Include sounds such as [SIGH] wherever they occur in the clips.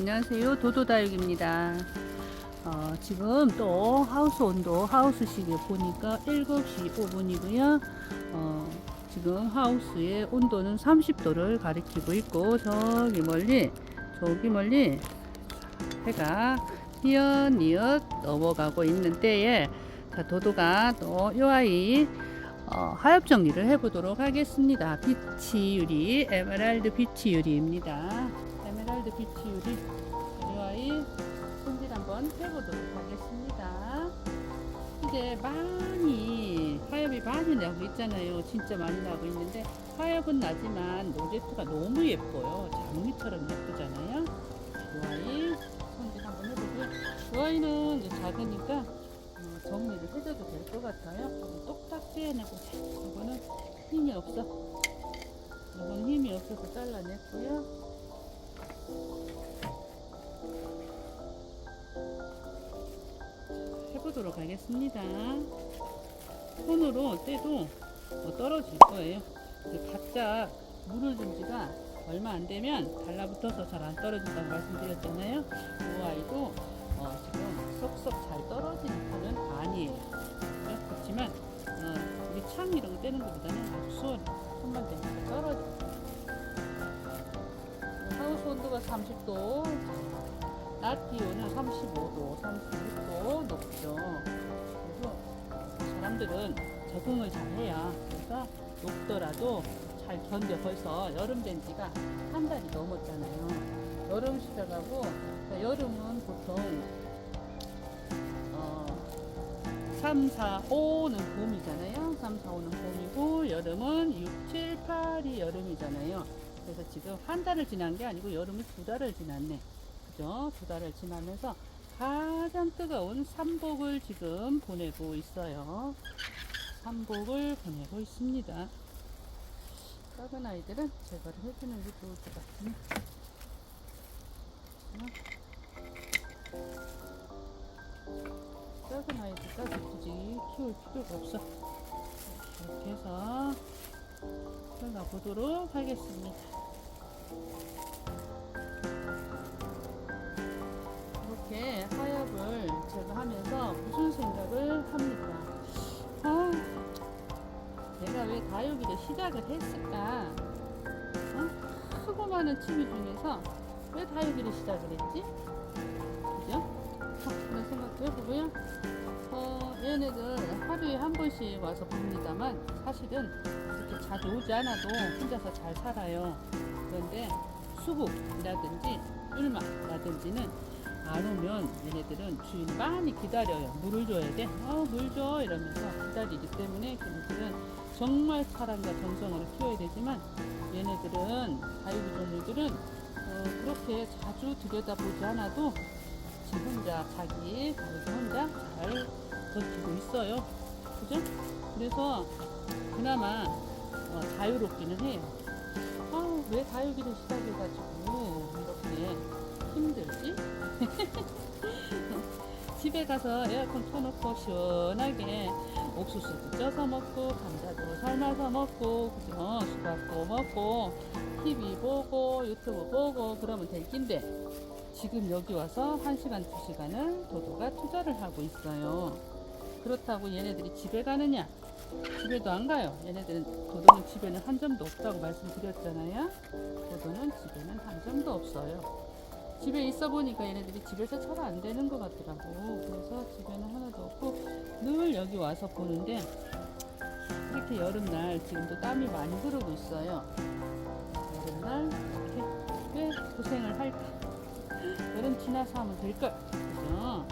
안녕하세요. 도도다육입니다. 어, 지금 또 하우스 온도, 하우스 시계 보니까 7시 5분이고요. 어, 지금 하우스의 온도는 30도를 가리키고 있고, 저기 멀리, 저기 멀리 해가 뉘엿뉘엿 넘어가고 있는 때에, 자, 도도가 또 요 아이 어, 하엽 정리를 해보도록 하겠습니다. 비치 유리, 에메랄드 비치 유리입니다. 에메랄드 비치 유리, 이 아이 손질 한번 해보도록 하겠습니다. 이제 많이 하엽이 많이 나고 있잖아요. 진짜 많이 나고 있는데 하엽은 나지만 로제트가 너무 예뻐요. 장미처럼 예쁘잖아요. 이 아이 손질 한번 해보고요. 이제 작으니까 어, 정리를 해줘도 될 것 같아요. 똑딱 떼어내보자. 이거는 힘이 없어. 이건 힘이 없어서 잘라냈고요. 해보도록 하겠습니다. 손으로 떼도 뭐 떨어질 거예요. 바짝 준 지가 얼마 안 되면 달라붙어서 잘 안 떨어진다고 말씀드렸잖아요. 이 아이도 어, 지금 쏙쏙 잘 떨어지는 편은 아니에요. 그죠? 그렇지만 어, 우리 창 이런 거 떼는 것보다는 아주 수월해. 손만 대면 떨어져. 하 우스 온도가 30도, 낮 기온은 35도, 36도 높죠. 그래서 사람들은 적응을 잘 해야 그래서 높더라도 잘 견뎌 벌써 여름 된 지가 한 달이 넘었잖아요. 여름 시작하고 그러니까 여름은 보통 어, 3, 4, 5는 봄이잖아요. 3, 4, 5는 봄이고 여름은 6, 7, 8이 여름이잖아요. 그래서 지금 한 달을 지난 게 아니고 여름이 두 달을 지났네. 그죠? 두 달을 지나면서 가장 뜨거운 삼복을 지금 보내고 있어요. 삼복을 보내고 있습니다. 작은 아이들은 제거를 해주는 게 좋을 것 같습니다. 작은 아이들까지 굳이 키울 필요가 없어. 이렇게 해서 들어가 보도록 하겠습니다. 이렇게 하엽을 제거하면서 무슨 생각을 합니까? 아, 내가 왜 다육이를 시작을 했을까? 어? 크고 많은 취미 중에서 왜 다육이를 시작을 했지? 그죠? 어, 그런 생각도 해보고요. 어, 얘네들 하루에 한 번씩 와서 봅니다만 사실은 이렇게 자주 오지 않아도 혼자서 잘 살아요. 그런데 수국이라든지 꿀맛이라든지는 안 오면 얘네들은 주인이 많이 기다려요. 물을 줘야 돼. 어, 물 줘. 이러면서 기다리기 때문에 걔네들은 정말 사랑과 정성으로 키워야 되지만 얘네들은 다육이 종류들은 어, 그렇게 자주 들여다보지 않아도 지 혼자 자기 다육이 혼자 잘 버티고 있어요. 그죠? 그래서 그나마 어, 자유롭기는 해요. 아, 왜 다육이를 시작해가지고 이렇게 힘들지? [LAUGHS] 집에 가서 에어컨 켜놓고 시원하게 옥수수도 쪄서 먹고 감자도 삶아서 먹고 그죠? 수박도 먹고 TV 보고 유튜브 보고 그러면 될 낀데 지금 여기 와서 1시간, 2시간을 도도가 투자를 하고 있어요. 그렇다고 얘네들이 집에 가느냐? 집에도 안 가요. 얘네들은 도도는 집에는 한 점도 없다고 말씀드렸잖아요. 도도는 집에는 한 점도 없어요. 집에 있어 보니까 얘네들이 집에서 잘 안 되는 것 같더라고. 그래서 집에는 하나도 없고 늘 여기 와서 보는데 이렇게 여름날 지금도 땀이 많이 흐르고 있어요. 여름날 이렇게 왜 고생을 할까? [LAUGHS] 여름 지나서 하면 될걸. 그죠?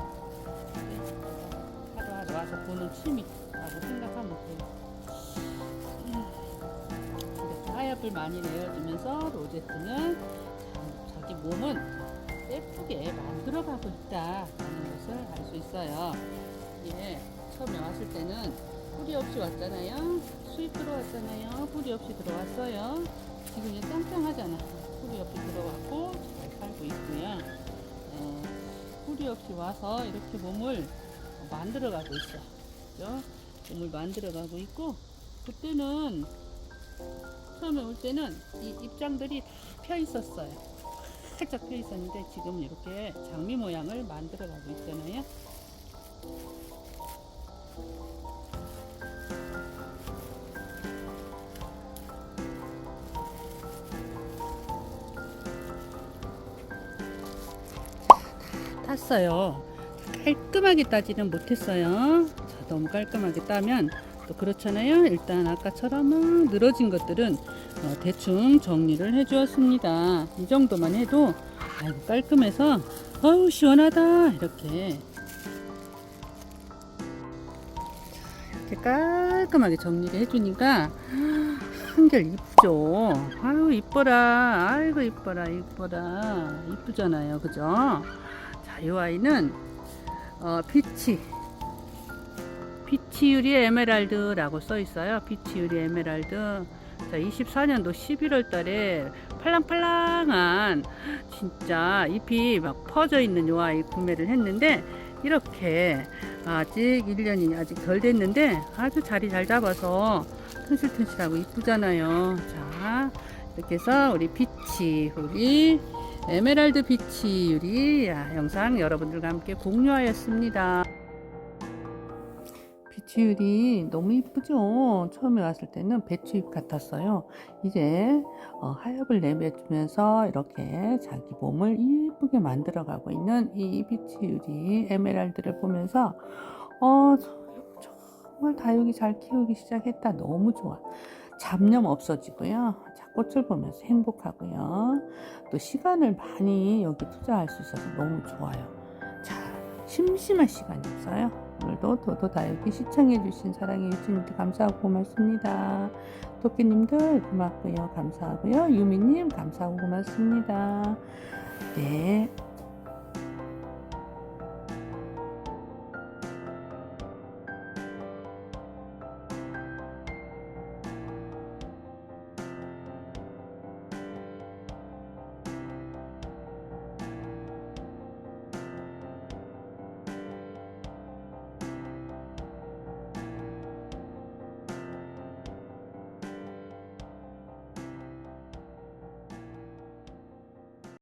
하루 하루 와서 보는 취미 라고 생각하면 돼요. 하엽을 많이 내어주면서 로제트는 자- 자기 몸은 예쁘게 만들어가고 있다라는 것을 알 수 있어요. 이게 처음에 왔을 때는 뿌리 없이 왔잖아요. 수입 들어왔잖아요. 뿌리 없이 들어왔어요. 지금 이제 짱짱하잖아. 뿌리 없이 들어왔고 잘 살고 있고요. 어, 뿌리 없이 와서 이렇게 몸을 만들어가고 있어. 그죠? 몸을 만들어가고 있고 그때는 처음에 올 때는 이 입장들이 다 펴 있었어요. 살짝 펴 있었는데 지금 이렇게 장미 모양을 만들어 가고 있잖아요. 탔어요. 깔끔하게 따지는 못했어요. 자, 너무 깔끔하게 따면 또 그렇잖아요. 일단 아까처럼 막 늘어진 것들은 어, 대충 정리를 해 주었습니다. 이 정도만 해도 아이고 깔끔해서 어우 시원하다 이렇게 이렇게 깔끔하게 정리를 해주니까 한결 이쁘죠. 아유 이뻐라. 아이고 이뻐라 이뻐라 이쁘잖아요. 그죠? 자, 이 아이는 어, 피치 피치 유리 에메랄드라고 써 있어요. 피치 유리 에메랄드. 자, 24년도 11월 달에 팔랑팔랑한 진짜 잎이 막 퍼져 있는 요 아이 구매를 했는데 이렇게 아직 1년이 아직 덜 됐는데 아주 자리 잘 잡아서 튼실튼실하고 이쁘잖아요. 자, 이렇게 해서 우리 피치 우리 에메랄드 비치 유리 야, 영상 여러분들과 함께 공유하였습니다. 유리 너무 이쁘죠? 처음에 왔을 때는 배추잎 같았어요. 이제 어, 하엽을 내뱉으면서 이렇게 자기 몸을 이쁘게 만들어가고 있는 이 비치 유리 에메랄드를 보면서 어, 정말 다육이 잘 키우기 시작했다. 너무 좋아. 잡념 없어지고요. 자, 꽃을 보면서 행복하고요. 또 시간을 많이 여기 투자할 수 있어서 너무 좋아요. 자, 심심할 시간이 없어요. 오늘도 도도 다육이 시청해주신 사랑해 유진님들 감사하고 고맙습니다. 토끼님들 고맙고요. 감사하고요. 유미님 감사하고 고맙습니다. 네.